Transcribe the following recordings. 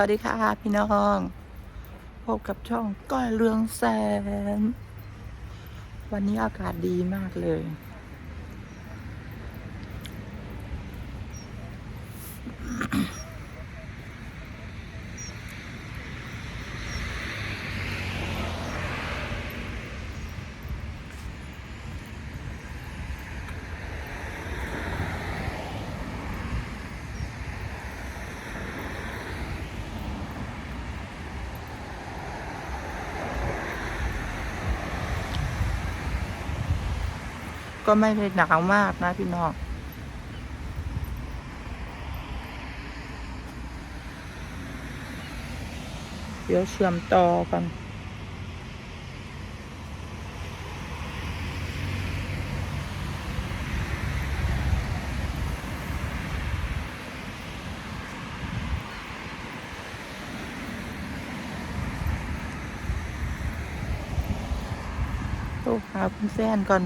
วัสดีค่ะพี่น้องพบกับช่องก้อยเรืองแสน วันนี้อากาศดีมากเลย ก็ไม่ได้หนาวมากนะพี่น้องเดี๋ยวเชื่อมต่อกันโทรหาคุณแฟนก่อน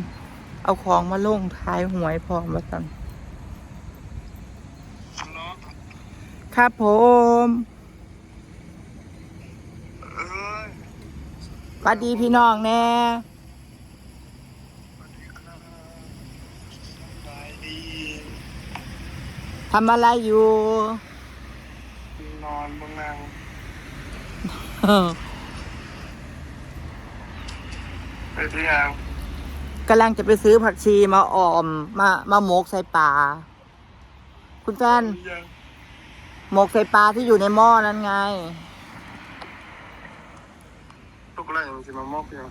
เอาของมาลงท้ายหวยพร้อมมาสันครับผมเอ้ยสวัสดีพี่น้องแน่สบายดีทำอะไรอยู่ นอนบนนังไปที่ยัง กำลังจะไปซื้อผักชีมาออม มามาหมกใส่ปลาคุณแฟนยังหมกใส่ปลาที่อยู่ในหม้อนั้นไงตกแรงสิมามอกยัง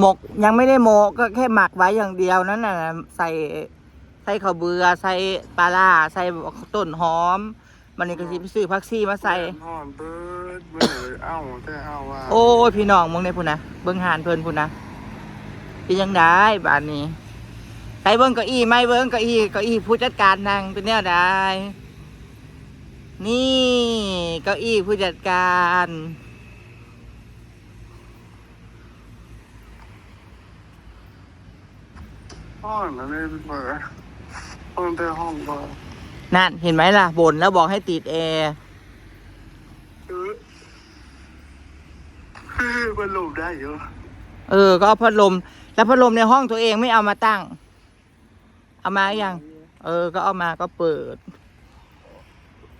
หมกยังไม่ได้หมกก็แค่หมักไว้อย่างเดียวนั่นน่ะ ใส่ใส่ข้าวเบือใส่ปลาล่าใส่ต้นหอม มันนี่ก็สิไปซื้อผักชีมาใส่นอนเบิดเบิดเลยเอ้าแต่เอ้าว่าโอ้ยพี่น้องมึงในพุ่นนะเบิ้งหานเพิ่นพุ่นนะ เป็นยังได้บานนี้ไปเบิ้งเก้าอี้ไม่เบิ้งเก้าอี้เก้าอี้ผู้จัดการนางเป็นแนวได้นี่เก้าอี้ผู้จัดการห้องนั่นเลยเบิดห้องแต่ห้องเบิดนั่นเห็นไหมล่ะบ่นแล้วบอกให้ติดแอร์เออเฮ้ยมันหลบได้เยอะเออ ก็เอาพัดลม แล้วพัดลมในห้องตัวเองไม่เอามาตั้ง เอามายังเออ ก็เอามาก็เปิด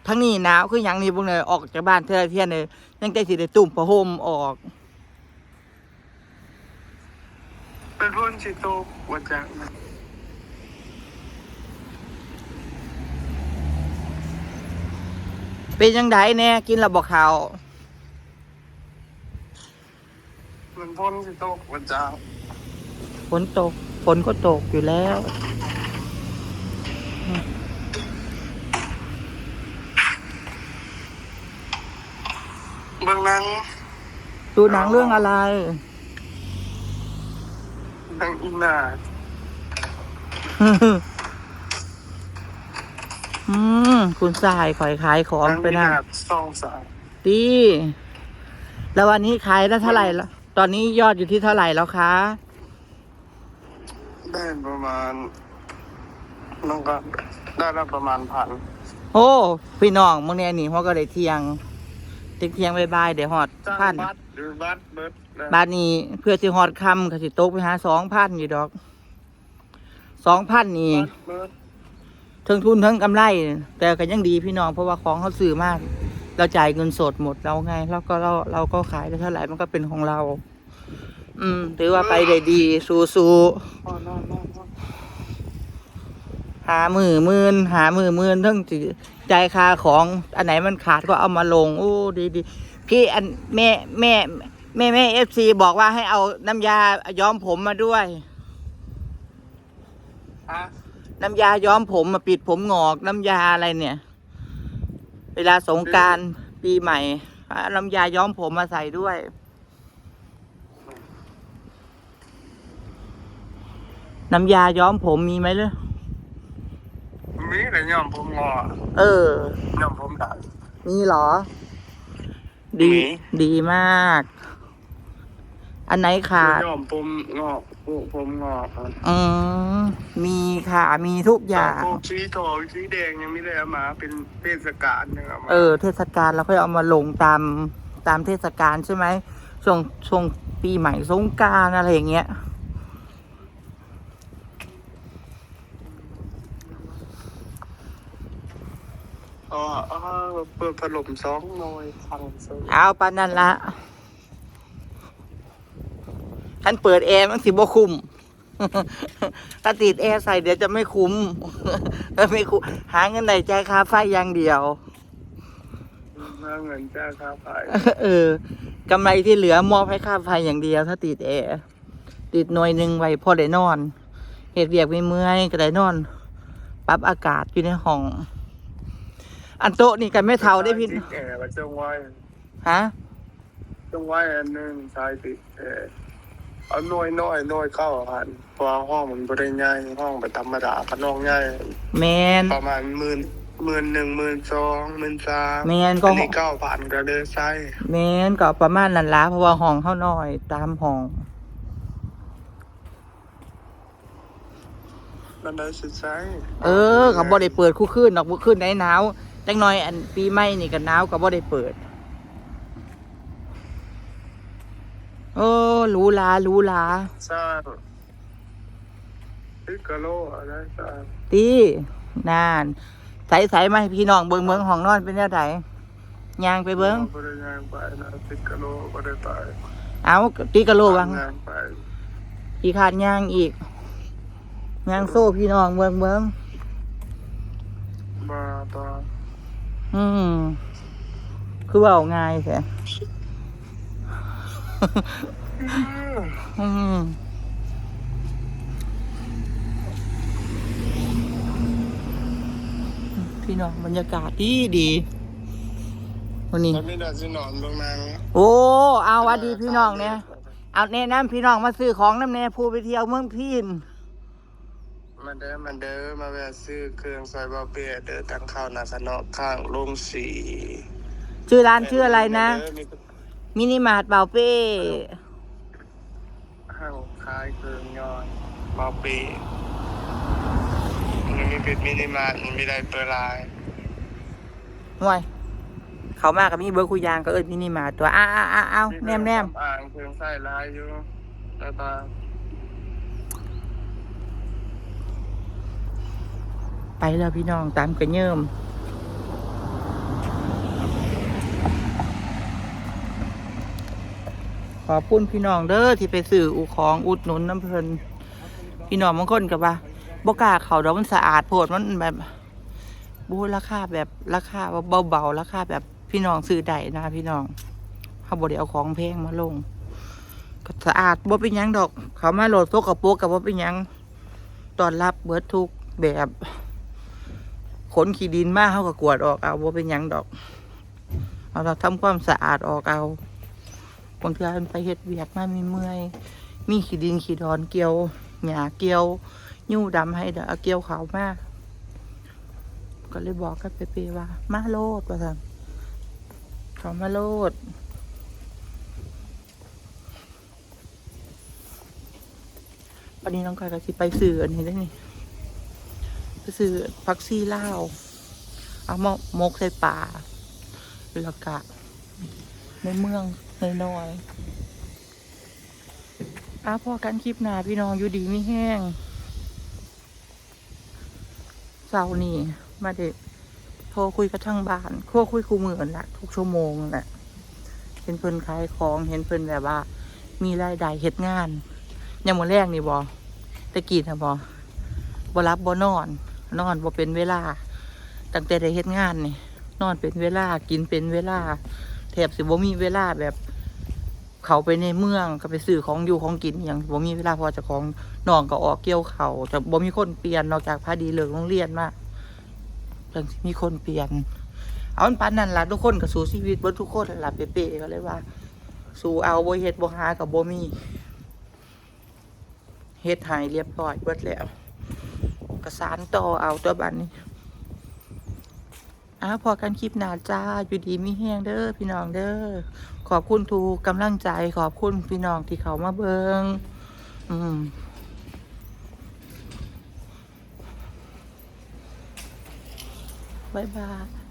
ทั้งนี้หนาวคืออย่างนี้พวกเนี่ยออกจากบ้านเธอเที่ยนเลยยังใจสิได้ตุ่มผ้าห่มออก เป็นพ่นชิโตวัจักนะเป็นยังไงแน่กินระบอกเขาวมันพ่นชิโตวัจัก ฝนตก ฝนก็ตกอยู่แล้ว เบื้องหนังดูหนังเรื่องอะไร หนังอีนาอืม คุณสายขอยขายของไปหนะนังสองสามดี แล้ววันนี้ขายได้เท่าไหร่แล้วตอนนี้ยอดอยู่ที่เท่าไหร่แล้วคะ ได้ประมาณน้องก็ได้ละประมาณพันโอ้พี่น้องมึงเนี่ยนี่เขาก็ได้เที่ยงเที่ยงเที่ยงบายๆเดี๋ยวหอดจ้างพันบัตรหรือบัตรเบิดนะบาทนี้เพื่อสิหอดคำก็สิตกไปหาสองพันอยู่ดอกสองพันนี่บัตรเบิดทั้งทุนทั้งกำไร แต่ก็ยังดีพี่น้องเพราะว่าของเขาซื้อมาก เราจ่ายเงินสดหมดเราไง แล้วก็เราเราก็ขายได้เท่าไหร่มันก็เป็นของเรา อืม ถือว่าไปได้ดี สู้สู้อ๋อนอนนอนนอนหามือหมื่นหามือหมื่นทั้งสิจ่ายค่าของอันไหนมันขาดก็เอามาลง โอ้ดีดีพี่อันแม่แม่ แม่แม่เอฟซีบอกว่าให้เอาน้ำยาย้อมผมมาด้วยอะน้ำยาย้อมผมมาปิดผมงอกน้ำยาอะไรเนี่ย เวลาสงกรารปีใหม่เอาน้ำยาย้อมผมมาใส่ด้วย น้ำยาย้อมผมมีไหมเลยมีแต่ย่อมผมงอเออย่อมผมได้มีเหรอดีมีดีมาก อันไหนขาดยอมผมงอกปลูกผมงอกครับอืมมีค่ะ มีทุกอย่างพวกสีทองสีแดงยังไม่ได้เอามาเป็นเทศกาลนะครับเออ เทศกาลเราค่อยเอามาลงตามตามเทศกาลใช่ไหมช่วงช่วงปีใหม่สงกรารอะไรอย่างเงี้ย อ๋ออ๋อเปิดพัดลมสองหน่อยฟังสงเอาปานนั่นละท่านเปิดแอร์มันสิบ่คุ้ม ถ้าติดแอร์ใส่เดี๋ยวจะไม่คุ้มไม่คุ้มหาเงินไหนจ่ายค่าไฟอย่างเดียว มาเงินจ้าค่าไฟเออกำไรที่เหลือมอบให้ค่าไฟอย่างเดียว ถ้าติดแอร์ติดหน่วยหนึ่งไว้พอได้นอนเหตุเวียกไม่เมื่อยก็ได้นอน ปรับอากาศอยู่ในห้อง อันโต๊ะนี่กันไม่เท่าได้พี่ติดแอร์ว่าจงไว้ฮะจงไว้อันหนึงชายติดแอร์เอาหน่วยน้อยหน่วยเข้าหันเพราะว่าห้องมันบริใหญ่ห้องเป็นธรรมดาพันห้องใหญ่แมน ประมาณหมื่นหมื่นหนึ่งหมื่นสองหมื่นสามแมนก็ อันนี้เก้าพันก็เลยใส่แมนก็ประมาณนั้นละเพราะว่าห้องเข้าน้อยตามห้อง มันได้สุดใช้เออเขาบ่ได้เปิดคู่ขึ้นดอกคู่ขึ้นได้หนาว จังน้อยอันปีใหม่นี่ก็หนาวก็บ่ได้เปิด โอ้หรูหลาหรูหลาสร้างพิกาโลอะไรสร้างตีนานใส่ใส่มาให้พี่น้องเบิ่งเบิ่งห้องนอนเป็นแนวใดย่างไปเบิ่งบริงานไปนะพิกาโลบริไปเอาตีกะโลวังงานไปอีขาดย่างอีกย่างโซ่พี่น้องเบิ่งเบิ่งมาตา อืมคือเว่าง่ายแท้อืมพี่น้องบรรยากาศดีดีวันนี้แล้วไม่ได้สินอนเบางนางโอ้เอาวัดดีพี่น้องเนี่ยเอาแนะนำพี่น้องมาซื้อของน้ำแน่ผู้ไปเที่ยวเมืองพีนมา เด้อมาเด้อมาแวะซื้อเครื่องซอยบาเปียเด้อทางเข้านาสนอข้างลงสีชื่อร้านชื่ออะไรนะ เด้อมีมินิมาร์ทเบาเป้ ห้างขายเครื่องยอนบาเปียมันมีปิดมินิมาร์ทมันมีได้เปิดไลน์ ห่วย เขามากับมีเบอร์คุยยางก็เอิญมินิมาร์ทตัวอ้าอ้าอ้าเอาแนมแนม อ่างเครื่องใส่ลายอยู่แล้วตา ไปแล้วพี่น้องตามกระเยิมขอบคุณพี่น้องเด้อที่ไปสื่ออูของอุดหนุนน้ำเพลินพี่น้องบางคนกับว่าบกาเขาดอกมันสะอาดโพดมันแบบบูราคาแบบราคาเบาๆราคาแบบพี่น้องซื้อได้นะพี่น้องเขาบอได้เอาของแพงมาลงก็สะอาดบ่เป็นยังดอก เขามาโหลดโซกับโปรกกับบ่เป็นยังตอนรับเบิดทุกแบบ ขนขี้ดินมาเขาก็กวดออกเอาบ่เป็นยังดอกเอาเราทำความสะอาดออกเอาบางทีมันไปเฮ็ดเวียกมามีเมื่อย มีขี้ดินขี้ดอนเกี่ยวหญ้าเกี่ยวยู่ดำให้เด้อเอาเกี่ยวขาวมาก ก็เลยบอกกับเปเปว่า มาโลดว่าซั่นเขามาโลดวันนี้น้องกายก็สิไปซื้ออันนี้ได้นี่ ไปซื้อพักซี่เลาเอามามกใส่ป่าแล้วก็ในเมืองนน้อยอ้าพอกันคลิปหนาพี่น้องอยู่ดีไม่แห้งเสาร์นี่มาเด็กโทรคุยกับทางบ้านโทรคุยคู่มือนละทุกชั่วโมงแหละเห็นเพิ่นขายของเห็นเพิ่นแบบว่า มีรายได้เฮ็ดงานยังมือแรกนี่บอตะกี้นะบอบรับบ่นอน นอนบ่เป็นเวลา ตั้งแต่ได้เฮ็ดงานนี่ นอนเป็นเวลากินเป็นเวลาแทบสิบ่มีเวลาแบบ เขาไปในเมืองก็ไปซื้อของอยู่ของกินอย่างบ่มีเวลาพอจะของน้องก็ออกเกี่ยวเขาวแต่บ่มีคนเปลี่ยนนอกจากพาดีเลิกโรงเรียนมาจังสิมีคนเปลี่ยน เอามันปานนั้นล่ะทุกคนก็สู้ชีวิตเบิดทุกคนนั่นล่ะเป๊ะๆก็เลยว่า สู้เอาบ่เฮ็ดบ่หากับบ่มีเฮ็ดหายเรียบร้อยเบิดแล้ว กระสานต่อเอาตัวบันนี้อ้าวพอกันคลิปหนาจ้า อยู่ดีมีแห้งเด้อพี่น้องเด้อ ขอบคุณทูกกำลังใจ ขอบคุณพี่น้องที่เขามาเบิงอืมบายบาย